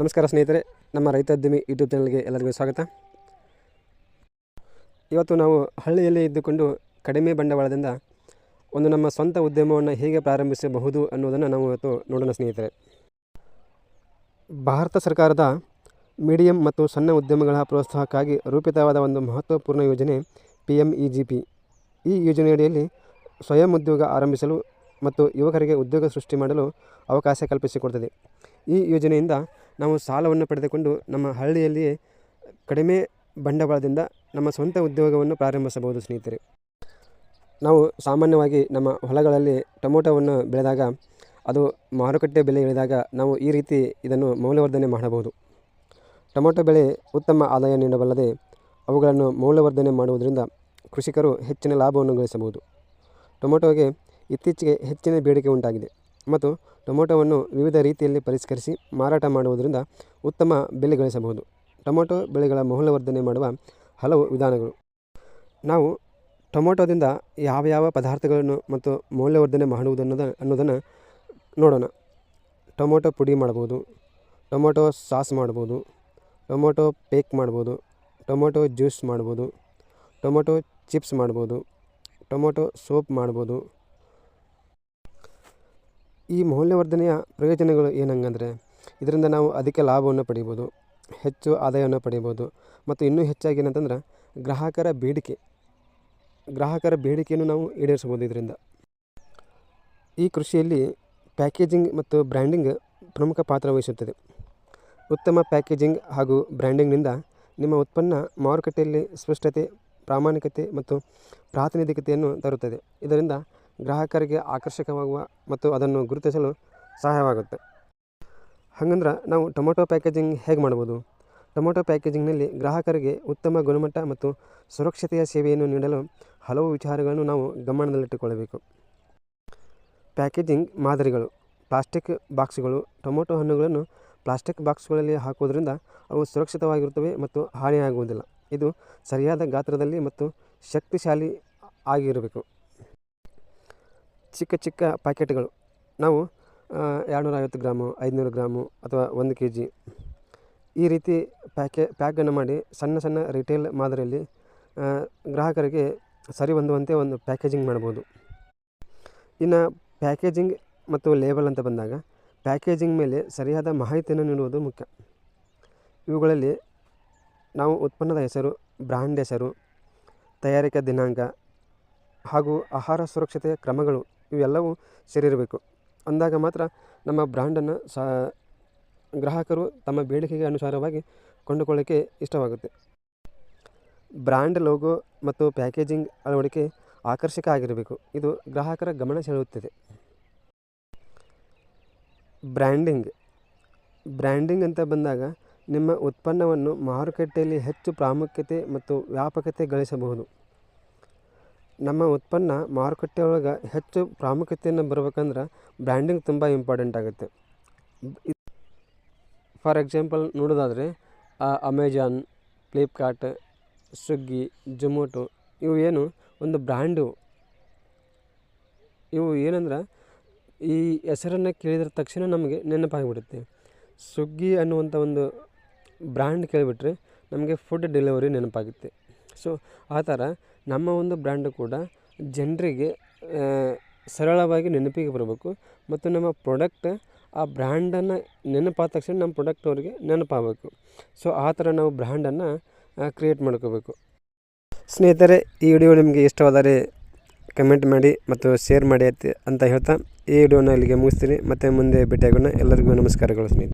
ನಮಸ್ಕಾರ ಸ್ನೇಹಿತರೆ, ನಮ್ಮ ರೈತೋದ್ಯಮಿ ಯೂಟ್ಯೂಬ್ ಚಾನಲ್ಗೆ ಎಲ್ಲರಿಗೂ ಸ್ವಾಗತ. ಇವತ್ತು ನಾವು ಹಳ್ಳಿಯಲ್ಲಿ ಇದ್ದುಕೊಂಡು ಕಡಿಮೆ ಬಂಡವಾಳದಿಂದ ಒಂದು ನಮ್ಮ ಸ್ವಂತ ಉದ್ಯಮವನ್ನು ಹೇಗೆ ಪ್ರಾರಂಭಿಸಬಹುದು ಅನ್ನೋದನ್ನು ನಾವು ಇವತ್ತು ನೋಡೋಣ ಸ್ನೇಹಿತರೆ. ಭಾರತ ಸರ್ಕಾರದ ಮೀಡಿಯಂ ಮತ್ತು ಸಣ್ಣ ಉದ್ಯಮಗಳ ಪ್ರೋತ್ಸಾಹಕ್ಕಾಗಿ ರೂಪಿತವಾದ ಒಂದು ಮಹತ್ವಪೂರ್ಣ ಯೋಜನೆ P M E G P ಈ ಯೋಜನೆಯಡಿಯಲ್ಲಿ ಸ್ವಯಂ ಉದ್ಯೋಗ ಆರಂಭಿಸಲು ಮತ್ತು ಯುವಕರಿಗೆ ಉದ್ಯೋಗ ಸೃಷ್ಟಿ ಮಾಡಲು ಅವಕಾಶ ಕಲ್ಪಿಸಿಕೊಡ್ತದೆ. ಈ ಯೋಜನೆಯಿಂದ ನಾವು ಸಾಲವನ್ನು ಪಡೆದುಕೊಂಡು ನಮ್ಮ ಹಳ್ಳಿಯಲ್ಲಿಯೇ ಕಡಿಮೆ ಬಂಡವಾಳದಿಂದ ನಮ್ಮ ಸ್ವಂತ ಉದ್ಯೋಗವನ್ನು ಪ್ರಾರಂಭಿಸಬಹುದು ಸ್ನೇಹಿತರೆ. ನಾವು ಸಾಮಾನ್ಯವಾಗಿ ನಮ್ಮ ಹೊಲಗಳಲ್ಲಿ ಟೊಮೊಟೊವನ್ನು ಬೆಳೆದಾಗ ಅದು ಮಾರುಕಟ್ಟೆ ಬೆಲೆ ಇಳಿದಾಗ ನಾವು ಈ ರೀತಿ ಇದನ್ನು ಮೌಲ್ಯವರ್ಧನೆ ಮಾಡಬಹುದು. ಟೊಮೊಟೊ ಬೆಳೆ ಉತ್ತಮ ಆದಾಯ ನೀಡಬಲ್ಲದೆ ಅವುಗಳನ್ನು ಮೌಲ್ಯವರ್ಧನೆ ಮಾಡುವುದರಿಂದ ಕೃಷಿಕರು ಹೆಚ್ಚಿನ ಲಾಭವನ್ನು ಗಳಿಸಬಹುದು. ಟೊಮೊಟೊಗೆ ಇತ್ತೀಚೆಗೆ ಹೆಚ್ಚಿನ ಬೇಡಿಕೆ ಉಂಟಾಗಿದೆ. ಮತ್ತು ಟೊಮೊಟೊವನ್ನು ವಿವಿಧ ರೀತಿಯಲ್ಲಿ ಪರಿಷ್ಕರಿಸಿ ಮಾರಾಟ ಮಾಡುವುದರಿಂದ ಉತ್ತಮ ಬೆಲೆ ಗಳಿಸಬಹುದು. ಟೊಮೊಟೊ ಬೆಳೆಗಳ ಮೌಲ್ಯವರ್ಧನೆ ಮಾಡುವ ಹಲವು ವಿಧಾನಗಳು. ನಾವು ಟೊಮೊಟೊದಿಂದ ಯಾವ ಯಾವ ಪದಾರ್ಥಗಳನ್ನು ಮತ್ತು ಮೌಲ್ಯವರ್ಧನೆ ಮಾಡುವುದನ್ನೋದ, ಅನ್ನೋದನ್ನು ನೋಡೋಣ. ಟೊಮೊಟೊ ಪುಡಿ ಮಾಡ್ಬೋದು ಟೊಮೊಟೊ ಸಾಸ್ ಮಾಡ್ಬೋದು ಟೊಮೊಟೊ ಪೇಕ್ ಮಾಡ್ಬೋದು ಟೊಮೊಟೊ ಜ್ಯೂಸ್ ಮಾಡ್ಬೋದು ಟೊಮೊಟೊ ಚಿಪ್ಸ್ ಮಾಡ್ಬೋದು ಟೊಮೊಟೊ ಸೋಪ್ ಮಾಡ್ಬೋದು ಈ ಮೌಲ್ಯವರ್ಧನೆಯ ಪ್ರಯೋಜನಗಳು ಏನಂಗಂದರೆ, ಇದರಿಂದ ನಾವು ಅಧಿಕ ಲಾಭವನ್ನು ಪಡಿಬೋದು, ಹೆಚ್ಚು ಆದಾಯವನ್ನು ಪಡಿಬೋದು, ಮತ್ತು ಇನ್ನೂ ಹೆಚ್ಚಾಗಿ ಏನಂತಂದ್ರೆ, ಗ್ರಾಹಕರ ಬೇಡಿಕೆ, ಗ್ರಾಹಕರ ಬೇಡಿಕೆಯನ್ನು ನಾವು ಈಡೇರಿಸ್ಬೋದು ಇದರಿಂದ. ಈ ಕೃಷಿಯಲ್ಲಿ ಪ್ಯಾಕೇಜಿಂಗ್ ಮತ್ತು ಬ್ರ್ಯಾಂಡಿಂಗ್ ಪ್ರಮುಖ ಪಾತ್ರ ವಹಿಸುತ್ತದೆ. ಉತ್ತಮ ಪ್ಯಾಕೇಜಿಂಗ್ ಹಾಗೂ ಬ್ರ್ಯಾಂಡಿಂಗ್ನಿಂದ ನಿಮ್ಮ ಉತ್ಪನ್ನ ಮಾರುಕಟ್ಟೆಯಲ್ಲಿ ಸ್ಪಷ್ಟತೆ, ಪ್ರಾಮಾಣಿಕತೆ ಮತ್ತು ಪ್ರಾತಿನಿಧಿಕತೆಯನ್ನು ತರುತ್ತದೆ. ಇದರಿಂದ ಗ್ರಾಹಕರಿಗೆ ಆಕರ್ಷಕವಾಗುವ ಮತ್ತು ಅದನ್ನು ಗುರುತಿಸಲು ಸಹಾಯವಾಗುತ್ತೆ. ಹಾಗಂದ್ರೆ ನಾವು ಟೊಮೊಟೊ ಪ್ಯಾಕೇಜಿಂಗ್ ಹೇಗೆ ಮಾಡ್ಬೋದು? ಟೊಮೊಟೊ ಪ್ಯಾಕೇಜಿಂಗ್ನಲ್ಲಿ ಗ್ರಾಹಕರಿಗೆ ಉತ್ತಮ ಗುಣಮಟ್ಟ ಮತ್ತು ಸುರಕ್ಷತೆಯ ಸೇವೆಯನ್ನು ನೀಡಲು ಹಲವು ವಿಚಾರಗಳನ್ನು ನಾವು ಗಮನದಲ್ಲಿಟ್ಟುಕೊಳ್ಳಬೇಕು. ಪ್ಯಾಕೇಜಿಂಗ್ ಮಾದರಿಗಳು, ಪ್ಲಾಸ್ಟಿಕ್ ಬಾಕ್ಸ್ಗಳು, ಟೊಮೊಟೊ ಹಣ್ಣುಗಳನ್ನು ಪ್ಲಾಸ್ಟಿಕ್ ಬಾಕ್ಸ್ಗಳಲ್ಲಿ ಹಾಕುವುದರಿಂದ ಅವು ಸುರಕ್ಷಿತವಾಗಿರುತ್ತವೆ ಮತ್ತು ಹಾನಿಯಾಗುವುದಿಲ್ಲ. ಇದು ಸರಿಯಾದ ಗಾತ್ರದಲ್ಲಿ ಮತ್ತು ಶಕ್ತಿಶಾಲಿ ಆಗಿರಬೇಕು. ಚಿಕ್ಕ ಚಿಕ್ಕ ಪ್ಯಾಕೆಟ್ಗಳು. ನಾವು ಎರಡುನೂರ ಐವತ್ತು ಗ್ರಾಮು, ಐದುನೂರು ಗ್ರಾಮು ಅಥವಾ ಒಂದು ಕೆ ಜಿ ಈ ರೀತಿ ಪ್ಯಾಕೆ, ಪ್ಯಾಕನ್ನು ಮಾಡಿ ಸಣ್ಣ ಸಣ್ಣ ರಿಟೇಲ್ ಮಾದರಿಯಲ್ಲಿ ಗ್ರಾಹಕರಿಗೆ ಸರಿ ಹೊಂದುವಂತೆ ಒಂದು ಪ್ಯಾಕೇಜಿಂಗ್ ಮಾಡ್ಬೋದು. ಇನ್ನು ಪ್ಯಾಕೇಜಿಂಗ್ ಮತ್ತು ಲೇಬಲ್ ಅಂತ ಬಂದಾಗ, ಪ್ಯಾಕೇಜಿಂಗ್ ಮೇಲೆ ಸರಿಯಾದ ಮಾಹಿತಿಯನ್ನು ನೀಡುವುದು ಮುಖ್ಯ. ಇವುಗಳಲ್ಲಿ ನಾವು ಉತ್ಪನ್ನದ ಹೆಸರು, ಬ್ರ್ಯಾಂಡ್ ಹೆಸರು, ತಯಾರಿಕಾ ದಿನಾಂಕ ಹಾಗೂ ಆಹಾರ ಸುರಕ್ಷತೆಯ ಕ್ರಮಗಳು ಇವೆಲ್ಲವೂ ಸೇರಿರಬೇಕು. ಅಂದಾಗ ಮಾತ್ರ ನಮ್ಮ ಬ್ರ್ಯಾಂಡನ್ನು ಸಹ ಗ್ರಾಹಕರು ತಮ್ಮ ಬೇಡಿಕೆಗೆ ಅನುಸಾರವಾಗಿ ಕೊಂಡುಕೊಳ್ಳೋಕ್ಕೆ ಇಷ್ಟವಾಗುತ್ತೆ. ಬ್ರ್ಯಾಂಡ್ ಲೋಗೋ ಮತ್ತು ಪ್ಯಾಕೇಜಿಂಗ್ ಅಳವಡಿಕೆ ಆಕರ್ಷಕ ಆಗಿರಬೇಕು. ಇದು ಗ್ರಾಹಕರ ಗಮನ ಸೆಳೆಯುತ್ತದೆ. ಬ್ರ್ಯಾಂಡಿಂಗ್. ಬ್ರ್ಯಾಂಡಿಂಗ್ ಅಂತ ಬಂದಾಗ ನಿಮ್ಮ ಉತ್ಪನ್ನವನ್ನು ಮಾರುಕಟ್ಟೆಯಲ್ಲಿ ಹೆಚ್ಚು ಪ್ರಾಮುಖ್ಯತೆ ಮತ್ತು ವ್ಯಾಪಕತೆ ಗಳಿಸಬಹುದು. ನಮ್ಮ ಉತ್ಪನ್ನ ಮಾರುಕಟ್ಟೆ ಒಳಗೆ ಹೆಚ್ಚು ಪ್ರಾಮುಖ್ಯತೆಯನ್ನು ಬರ್ಬೇಕಂದ್ರೆ ಬ್ರ್ಯಾಂಡಿಂಗ್ ತುಂಬ ಇಂಪಾರ್ಟೆಂಟ್ ಆಗುತ್ತೆ. ಫಾರ್ ಎಕ್ಸಾಂಪಲ್ ನೋಡೋದಾದರೆ ಅಮೆಜಾನ್ ಫ್ಲಿಪ್ಕಾರ್ಟ್ ಸ್ವಿಗ್ಗಿ ಜೊಮೊಟೊ ಇವು ಏನು ಒಂದು ಬ್ರ್ಯಾಂಡು ಇವು ಏನಂದ್ರೆ ಈ ಹೆಸರನ್ನು ಕೇಳಿದ ತಕ್ಷಣ ನಮಗೆ ನೆನಪಾಗಿಬಿಡುತ್ತೆ. ಸ್ವಿಗ್ಗಿ ಅನ್ನುವಂಥ ಒಂದು ಬ್ರ್ಯಾಂಡ್ ಕೇಳಿಬಿಟ್ರೆ ನಮಗೆ ಫುಡ್ ಡೆಲಿವರಿ ನೆನಪಾಗುತ್ತೆ. ಸೊ ಆ ಥರ ನಮ್ಮ ಒಂದು ಬ್ರ್ಯಾಂಡು ಕೂಡ ಜನರಿಗೆ ಸರಳವಾಗಿ ನೆನಪಿಗೆ ಬರಬೇಕು ಮತ್ತು ನಮ್ಮ ಪ್ರಾಡಕ್ಟ್ ಆ ಬ್ರ್ಯಾಂಡನ್ನು ನೆನಪಾದ ತಕ್ಷಣ ನಮ್ಮ ಪ್ರಾಡಕ್ಟ್ ಅವರಿಗೆ ನೆನಪಾಗಬೇಕು. ಸೊ ಆ ಥರ ನಾವು ಬ್ರ್ಯಾಂಡನ್ನು ಕ್ರಿಯೇಟ್ ಮಾಡ್ಕೋಬೇಕು. ಸ್ನೇಹಿತರೆ, ಈ ವಿಡಿಯೋ ನಿಮಗೆ ಇಷ್ಟವಾದರೆ ಕಮೆಂಟ್ ಮಾಡಿ ಮತ್ತು ಶೇರ್ ಮಾಡಿ ಅಂತ ಹೇಳ್ತಾ ಈ ವಿಡಿಯೋನ ಇಲ್ಲಿಗೆ ಮುಗಿಸ್ತೀನಿ. ಮತ್ತು ಮುಂದೆ ಭೇಟಿಯಾಗೋಣ. ಎಲ್ಲರಿಗೂ ನಮಸ್ಕಾರಗಳು ಸ್ನೇಹಿತರೆ.